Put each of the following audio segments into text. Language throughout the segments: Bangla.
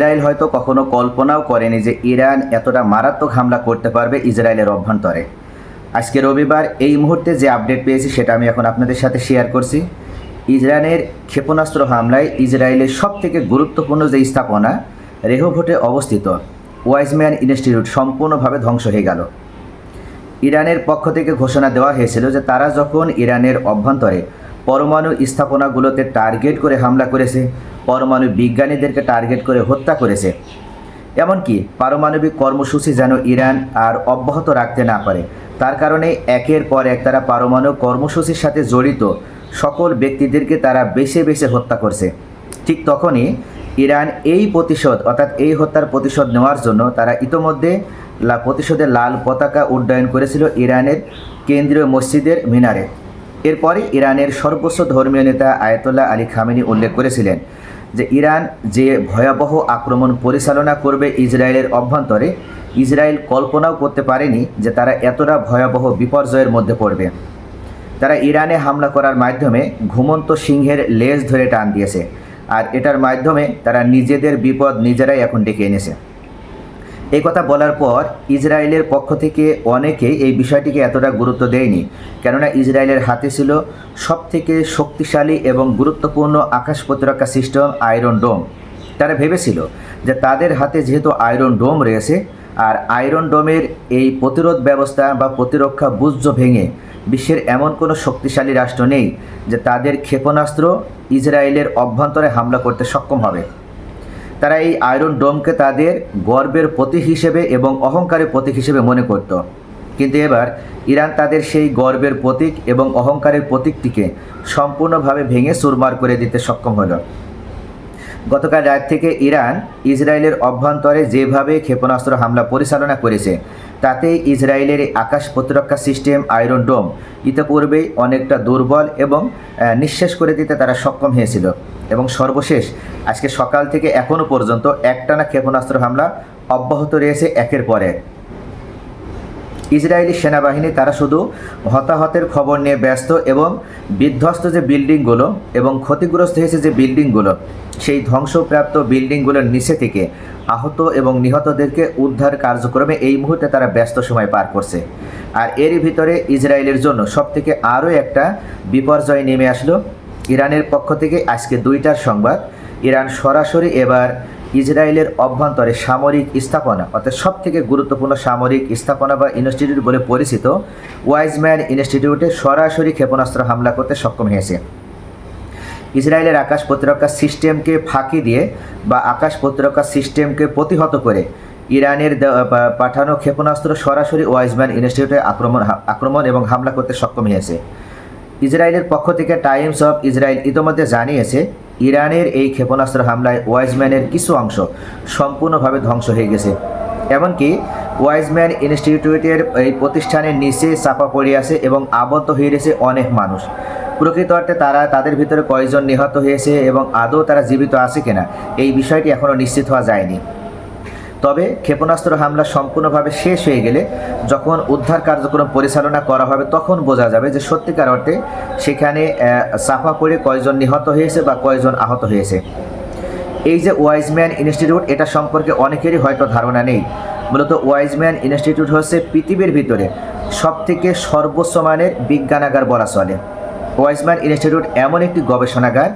ইসরায়েল হয়তো কখনো কল্পনাও করেনি যে ইরান এতটা মারাত্মক হামলা করতে পারবে ইসরায়েলের অভ্যন্তরে। আজকে রবিবার এই মুহূর্তে যে আপডেট পেয়েছি সেটা আমি এখন আপনাদের সাথে শেয়ার করছি। ইরানের ক্ষেপণাস্ত্র হামলায় ইসরায়েলের সবথেকে গুরুত্বপূর্ণ যে স্থাপনা রেহোভোটে অবস্থিত, ওয়াইজম্যান ইনস্টিটিউট সম্পূর্ণভাবে ধ্বংস হয়ে গেল। ইরানের পক্ষ থেকে ঘোষণা দেওয়া হয়েছিল যে তারা যখন ইরানের অভ্যন্তরে পরমাণু স্থাপনাগুলোতে টার্গেট করে হামলা করেছে পরমাণু বিজ্ঞানীদেরকে টার্গেট করে হত্যা করেছে। এমনকি পারমাণবিক কর্মসূচি যেন ইরান আর অব্যাহত রাখতে না পারে। তার কারণে একের পর এক তারা পারমাণু কর্মসূচির সাথে জড়িত সকল ব্যক্তিদেরকে তারা বেছে বেছে হত্যা করছে। ঠিক তখনই ইরান এই প্রতিশোধ, অর্থাৎ এই হত্যার প্রতিশোধ নেওয়ার জন্য তারা ইতোমধ্যে লা, প্রতিশোধের লাল পতাকা উড্ডয়ন করেছিল ইরানের কেন্দ্রীয় মসজিদের মিনারে। এরপরে ইরানের সর্বোচ্চ ধর্মীয় নেতা আয়াতুল্লাহ আলী খামেনি উল্লেখ করেছিলেন যে ইরান যে ভয়াবহ আক্রমণ পরিচালনা করবে ইসরায়েলের অভ্যন্তরে, ইসরায়েল কল্পনাও করতে পারেনি যে তারা এতটা ভয়াবহ বিপর্যয়ের মধ্যে পড়বে। তারা ইরানে হামলা করার মাধ্যমে ঘুমন্ত সিংহের লেজ ধরে টান দিয়েছে, আর এটার মাধ্যমে তারা নিজেদের বিপদ নিজেরাই এখন ডেকে এনেছে। এই কথা বলার পর ইসরায়েলের পক্ষ থেকে অনেকেই এই বিষয়টিকে এতটা গুরুত্ব দেয়নি। কেননা ইসরায়েলের হাতে ছিল সবথেকে শক্তিশালী এবং গুরুত্বপূর্ণ আকাশ প্রতিরক্ষা সিস্টেম আয়রন ডোম। তারা ভেবেছিল যে তাদের হাতে যেহেতু আয়রন ডোম রয়েছে, আর আয়রন ডোমের এই প্রতিরোধ ব্যবস্থা বা প্রতিরক্ষা বুজ্জ ভেঙে বিশ্বের এমন কোনো শক্তিশালী রাষ্ট্র নেই যে তাদের ক্ষেপণাস্ত্র ইসরায়েলের অভ্যন্তরে হামলা করতে সক্ষম হবে। তারা এই আয়রন ডোমকে তাদের গর্বের প্রতীক হিসেবে এবং অহংকারের প্রতীক হিসেবে মনে করত। কিন্তু এবার ইরান তাদের সেই গর্বের প্রতীক এবং অহংকারের প্রতীকটিকে সম্পূর্ণভাবে ভেঙে সুরমার করে দিতে সক্ষম হলো। গতকাল রাত থেকে ইরান ইসরায়েলের অভ্যন্তরে যেভাবে ক্ষেপণাস্ত্র হামলা পরিচালনা করেছে তাতে ইসরায়েলের আকাশ প্রতিরক্ষা সিস্টেম আয়রন ডোম ইতিপূর্বেই অনেকটা দুর্বল এবং নিঃশ্বাস করে দিতে তারা সক্ষম হয়েছিল। এবং সর্বশেষ, আজকে সকাল থেকে এখনও পর্যন্ত একটানা ক্ষেপণাস্ত্র হামলা অব্যাহত রয়েছে একের পর এক। ইসরায়েলি সেনাবাহিনী তারা শুধু হতাহতের খবর নিয়ে ব্যস্ত এবং বিধ্বস্ত যে বিল্ডিংগুলো এবং ক্ষতিগ্রস্ত হয়েছে যে বিল্ডিংগুলো, সেই ধ্বংসপ্রাপ্ত বিল্ডিংগুলোর নিচে থেকে আহত এবং নিহতদেরকে উদ্ধার কার্যক্রমে এই মুহূর্তে তারা ব্যস্ত সময় পার করছে। আর এরই ভিতরে ইসরায়েলের জন্য সবথেকে আরও একটা বিপর্যয় নেমে আসলো। ইরানের পক্ষ থেকে আজকে দুইটার সংবাদ। ইরান সরাসরি এবার ইসরায়েলের অভ্যন্তরে সামরিক স্থাপনা, অর্থাৎ সব থেকে গুরুত্বপূর্ণ সামরিক স্থাপনা বা ইনস্টিটিউট বলে পরিচিত ওয়াইজম্যান ইনস্টিটিউটে সরাসরি ক্ষেপণাস্ত্র হামলা করতে সক্ষম হয়েছে। ইসরায়েলের আকাশ প্রতিরক্ষা সিস্টেমকে ফাঁকি দিয়ে বা আকাশ প্রতিরক্ষা সিস্টেমকে প্রতিহত করে ইরানের পাঠানো ক্ষেপণাস্ত্র সরাসরি ওয়াইজম্যান ইনস্টিটিউটে আক্রমণ আক্রমণ এবং হামলা করতে সক্ষম হয়েছে। ইসরায়েলের পক্ষ থেকে টাইমস অফ ইসরায়েল ইতোমধ্যে জানিয়েছে ইরানের এই ক্ষেপণাস্ত্র হামলায় ওয়াইজম্যানের কিছু অংশ সম্পূর্ণভাবে ধ্বংস হয়ে গেছে। এমনকি ওয়াইজম্যান ইনস্টিটিউটের এই প্রতিষ্ঠানের নিচে চাপা পড়ে আছে এবং আবদ্ধ হয়ে রয়েছে অনেক মানুষ। প্রকৃত অর্থে তারা তাদের ভিতরে কয়েকজন নিহত হয়েছে এবং আদৌ তারা জীবিত আছে কিনা, এই বিষয়টি এখনও নিশ্চিত হওয়া যায়নি। তবে ক্ষেপণাস্ত্র হামলা সম্পূর্ণভাবে শেষ হয়ে গেলে যখন উদ্ধার কার্যক্রম পরিচালনা করা হবে, তখন বোঝা যাবে যে সত্যিকার অর্থে সেখানে সাফা পড়ে কয়জন নিহত হয়েছে বা কয়জন আহত হয়েছে। এই যে ওয়াইজম্যান ইনস্টিটিউট, এটা সম্পর্কে অনেকেরই হয়তো ধারণা নেই। মূলত ওয়াইজম্যান ইনস্টিটিউট হচ্ছে পৃথিবীর ভিতরে সবথেকে সর্বোচ্চ মানের বিজ্ঞানাগার বলা চলে। ওয়াইজম্যান ইনস্টিটিউট এমন একটি গবেষণাগার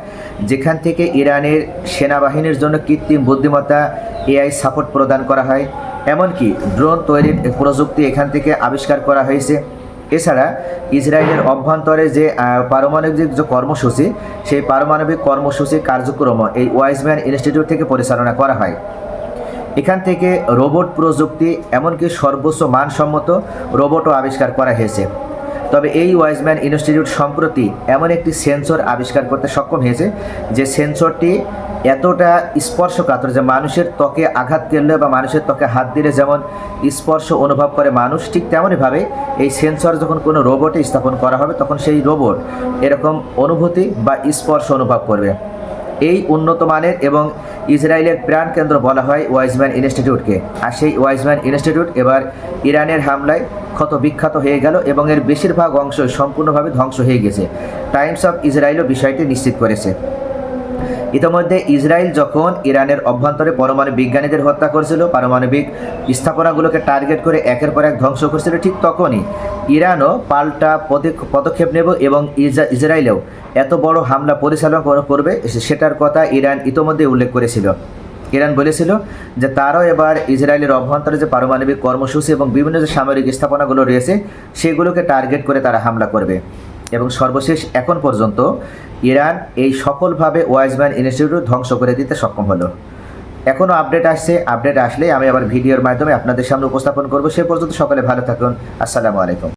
যেখান থেকে ইরানের সেনাবাহিনীর জন্য কৃত্রিম বুদ্ধিমত্তা, এআই সাপোর্ট প্রদান করা হয়। এমনকি ড্রোন তৈরির প্রযুক্তি এখান থেকে আবিষ্কার করা হয়েছে। এছাড়া ইসরায়েলের অভ্যন্তরে যে পারমাণবিক যে কর্মসূচি, সেই পারমাণবিক কর্মসূচি কার্যক্রম এই ওয়াইজম্যান ইনস্টিটিউট থেকে পরিচালনা করা হয়। এখান থেকে রোবট প্রযুক্তি, এমনকি সর্বোচ্চ মানসম্মত রোবটও আবিষ্কার করা হয়েছে। তবে এই ওয়াইজম্যান ইনস্টিটিউট সম্প্রতি এমন একটি সেন্সর আবিষ্কার করতে সক্ষম হয়েছে, যে সেন্সরটি এতটা স্পর্শকাতর যে মানুষের ত্বকে আঘাত করলে বা মানুষের ত্বকে হাত দিলে যেমন স্পর্শ অনুভব করে মানুষ, ঠিক তেমনইভাবে এই সেন্সর যখন কোনো রোবটে স্থাপন করা হবে, তখন সেই রোবট এরকম অনুভূতি বা স্পর্শ অনুভব করবে। এই উন্নত মানের এবং ইসরায়েলের প্রাণকেন্দ্র বলা হয় ওয়াইজম্যান ইনস্টিটিউটকে। আর সেই ওয়াইজম্যান ইনস্টিটিউট এবার ইরানের হামলায় ক্ষত বিখ্যাত হয়ে গেল এবং এর বেশিরভাগ অংশ সম্পূর্ণভাবে ধ্বংস হয়ে গেছে। টাইমস অফ ইসরায়েলও বিষয়টি নিশ্চিত করেছে। ইতিমধ্যে ইসরায়েল যখন ইরানের অভ্যন্তরে পরমাণু বিজ্ঞানীদের হত্যা করেছিল, পারমাণবিক স্থাপনাগুলোকে টার্গেট করে একের পর এক ধ্বংস করেছিল, ঠিক তখনই ইরানও পাল্টা পদক্ষেপ- নেব এবং ইসরা- ইসরায়েলেও এত বড় হামলা পরিচালনা করবে সেটার কথা ইরান ইতোমধ্যে উল্লেখ করেছিল। ইরান বলেছিল যে তারাও এবার ইসরায়েলের অভ্যন্তরে যে পারমাণবিক কর্মসূচি এবং বিভিন্ন যে সামরিক স্থাপনাগুলো রয়েছে, সেগুলোকে টার্গেট করে তারা হামলা করবে। এবং সর্বশেষ এখন পর্যন্ত ইরান এই সফলভাবে ওয়াইজম্যান ইনস্টিটিউট ধ্বংস করে দিতে সক্ষম হলো। এখনও আপডেট আসছে, আপডেট আসলে আমি আবার ভিডিওর মাধ্যমে আপনাদের সামনে উপস্থাপন করব। সে পর্যন্ত সকালে ভালো থাকুন। আসসালামু আলাইকুম।